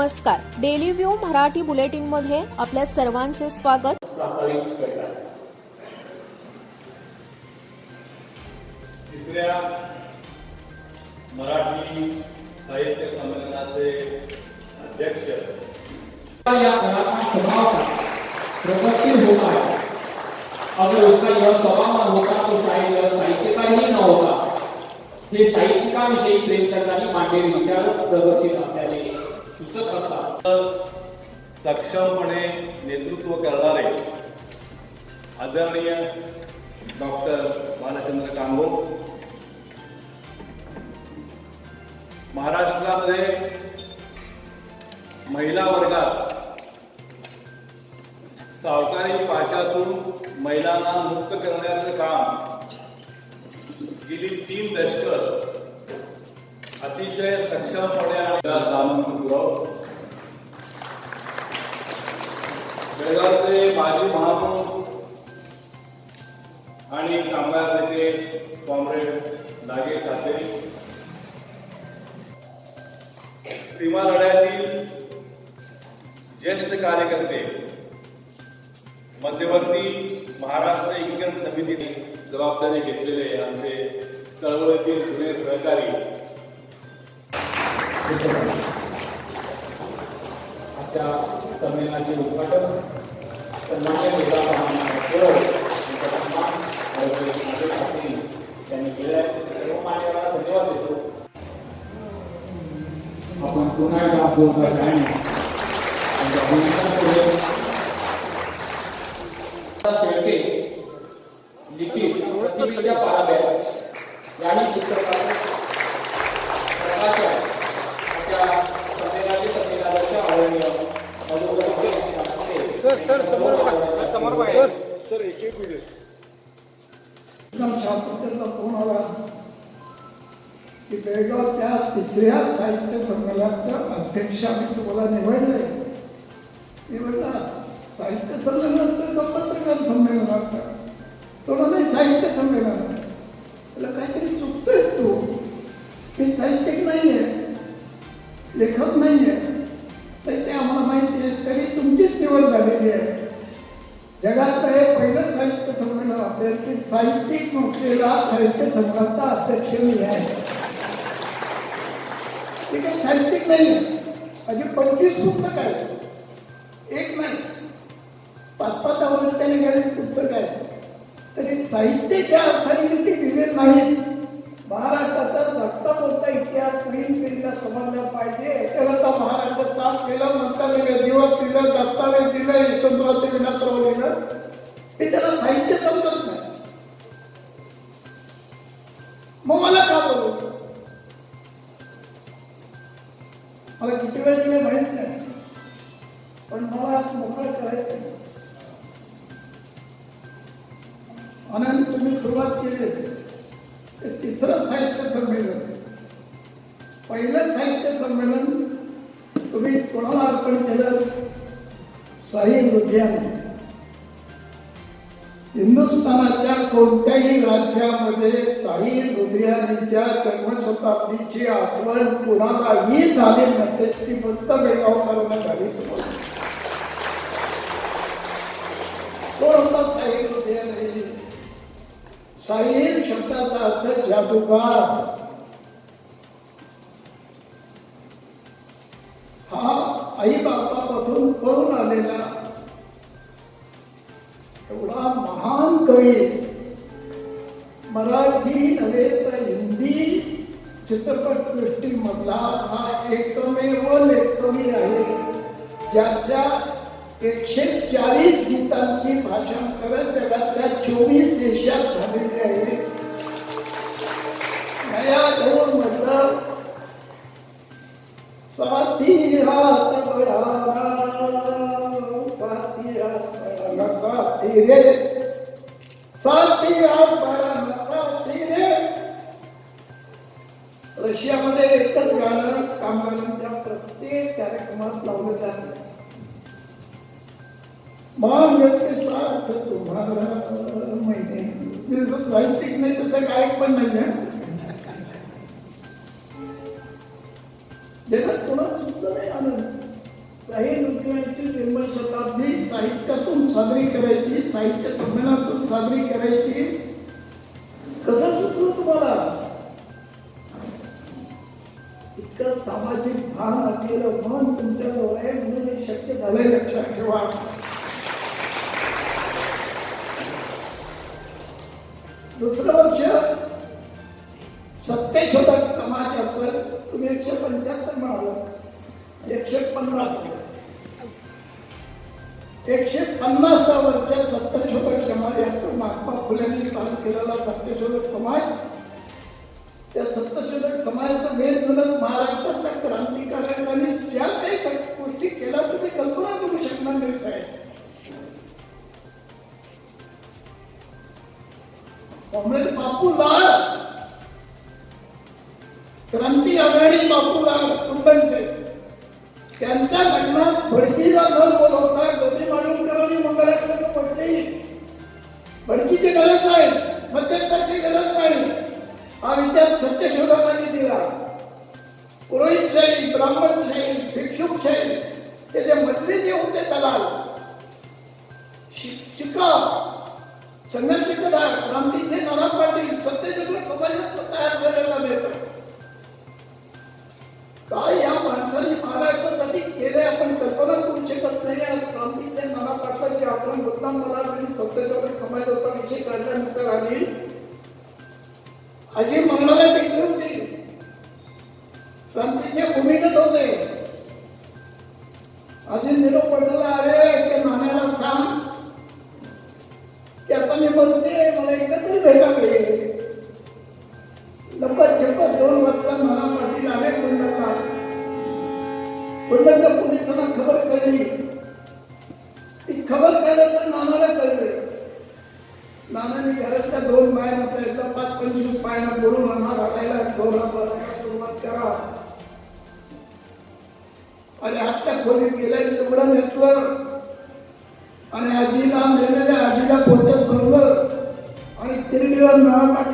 नमस्कार. Daily view Marathi bulletin मध्ये आपल्या सर्वांचे स्वागत. तिसऱ्या मराठी साहित्य संमेलनाचे अध्यक्ष. या सणाचा स्वभाव होता है अगर उसका यह स्वभाव न होता तो शायद यह साहित्यकार ही न होता हे साहित्यिकांविषयी प्रेमचंदांनी मांडलेले विचार प्रगतशील असल्याचे सक्षमपणे नेतृत्व करणारे आदरणीय डॉक्टर बालचंद्र कांबो महाराष्ट्रामध्ये महिला वर्गात सावकारी पाशातून महिलांना मुक्त करण्याचं काम गेली तीन दशक अतिशय सक्षमपणे आणि सामंत पुरव माजी महापौर आणि कामगार नेते कॉम्रेड नागे सातेरी. सीमा लढ्यातील ज्येष्ठ कार्यकर्ते मध्यवर्ती महाराष्ट्र एकीकरण समितीने जबाबदारी घेतलेले आमचे चळवळीतील जुने सहकारी. आजच्या संमेलनाचे उद्घाटन सन्मान्य नेता सन्मान त्यांनी सर्व मान्यवरांना धन्यवाद देतो आपण पुन्हा एकदा जोरदार शेळके लिखित पाराब्या यांनी पुस्तकाचं सर सर समोर बघा. समोर बघा. सर सर एक एक एकदम शांततेचा फोन आला की बेळगावच्या तिसऱ्या साहित्य संमेलनाचा अध्यक्ष आम्ही तुम्हाला निवडले मी म्हणला साहित्य संमेलनाचं का पत्रकार संमेलन असतं थोडं नाही साहित्य संमेलन. त्याला काहीतरी चुकतोय तू. मी साहित्यिक नाही आहे लेखक नाही आहे तर ते आम्हाला माहिती आहे. तरी तुमचीच निवड झालेली आहे. जगातलं हे पहिलं साहित्य संमेलन असेल साहित्यिक नसलेला साहित्य संमेलनाचा अध्यक्ष मी आहे. ते काही साहित्यिक नाही. म्हणजे पंचवीस पुस्तक आहेत. एक नाही. पाच पाच आवृत्त्याने गेलेली पुस्तक आहे तरी साहित्याच्या अर्थाने ते दिले नाहीत. महाराष्ट्राचा धक्का बोलता इतिहास पुढील पिढीला समजला पाहिजे. याच्याकरता महाराष्ट्र साफ केलं म्हणता दिवस दिलं दस्तावेज दिलं एकत्र मला किती वेळ दिले माहीत नाही. पण मला आज मोकळं करायचं आनंद तुम्ही सुरुवात केली. ते तिसरं साहित्य संमेलन. पहिलं साहित्य संमेलन तुम्ही कोणाला अर्पण केलं? साई लुधियाना हिंदुस्थानाच्या कोणत्याही राज्यामध्ये काही लुधियानीच्या जन्मशताब्दीची आठवण कुणालाही झाली नसते ती फक्त बेळगावकरांना झाली. तुम्हाला कोण होता साई लुधियानी साहिल शब्दाचा अर्थ जादूगार. हा आई बापापासून पळून आलेला एवढा महान कवी मराठी नव्हे तर हिंदी चित्रपटसृष्टीमधला हा एकमेव लेखकवी आहे. ज्याच्या एकशे चाळीस गीतांची जगातल्या चोवीस देशात झालेली म्हटलं साथी हात साथी हात साथी रे रशियामध्ये एकच गाणं कामगारांच्या प्रत्येक कार्यक्रमात लावलं जात महाव्यक्तीचा अर्थ तुम्हाला तुम्हारा साहित्यिक नाही तसं गायक पण नाही आहे. जगात कोणाच सुद्धा नाही आनंद. शाहीर नृत्यांची निर्मल शताब्दी साहित्यातून साजरी करायची साहित्य संमेलनातून साजरी करायची. कसं सुचलं तुम्हाला? इतकं सामाजिक भान असलेलं मन तुमच्याजवळ आहे म्हणून हे शक्य झालंय. लक्षात ठेवा दुसरं सत्तेशोधक समाज समाजाचं तुम्ही एकशे पंच्याहत्तर म्हणाल एकशे पन्नास. एकशे पन्नासचा वर्ष सत्यशोधक समाजाचं महात्मा फुल्यांनी चालू केलेला सत्यशोधक समाज त्या सत्यशोधक समाजाचं वेळ म्हणत महाराष्ट्रातल्या क्रांतिकारकांनी ज्या काही गोष्टी केल्या तुम्ही कल्पना करू शकणार नाही साहेब. कॉम्रेड बापू लाड. क्रांती आघाडी बापू लाड कुंडनचे त्यांच्या लग्नात भडकीला न बोलवता गोदी माडुंकरांनी मंगळाकडे पडली भडकीची गरज नाही मध्यंतरची गरज नाही हा विचार सत्यशोधकांनी दिला पुरोहितशाही ब्राह्मणशाही भिक्षुकशाही हे जे मधले जे होते दलाल शि- शिका संघर्ष करा क्रांतीचे नाना पाटील सत्यशोधक समाजात तयार मी म्हणते मला एकत्र भेटा मिळेल लपत छपत दोन वाजता मला पाठी आले कुंडलला. कुंडलच्या पोलिसांना खबर कळली. ती खबर कळल्याचं नानाला कळले. नानाने घरातल्या दोन बायांना एकदा पाच पंचवीस बायांना बोलून नाना रडायला डोला भरायला सुरुवात करा. आणि आत्ता खोलीत गेल्या तेवढं नेतलं आणि आजीला नेलेल्या आजी danada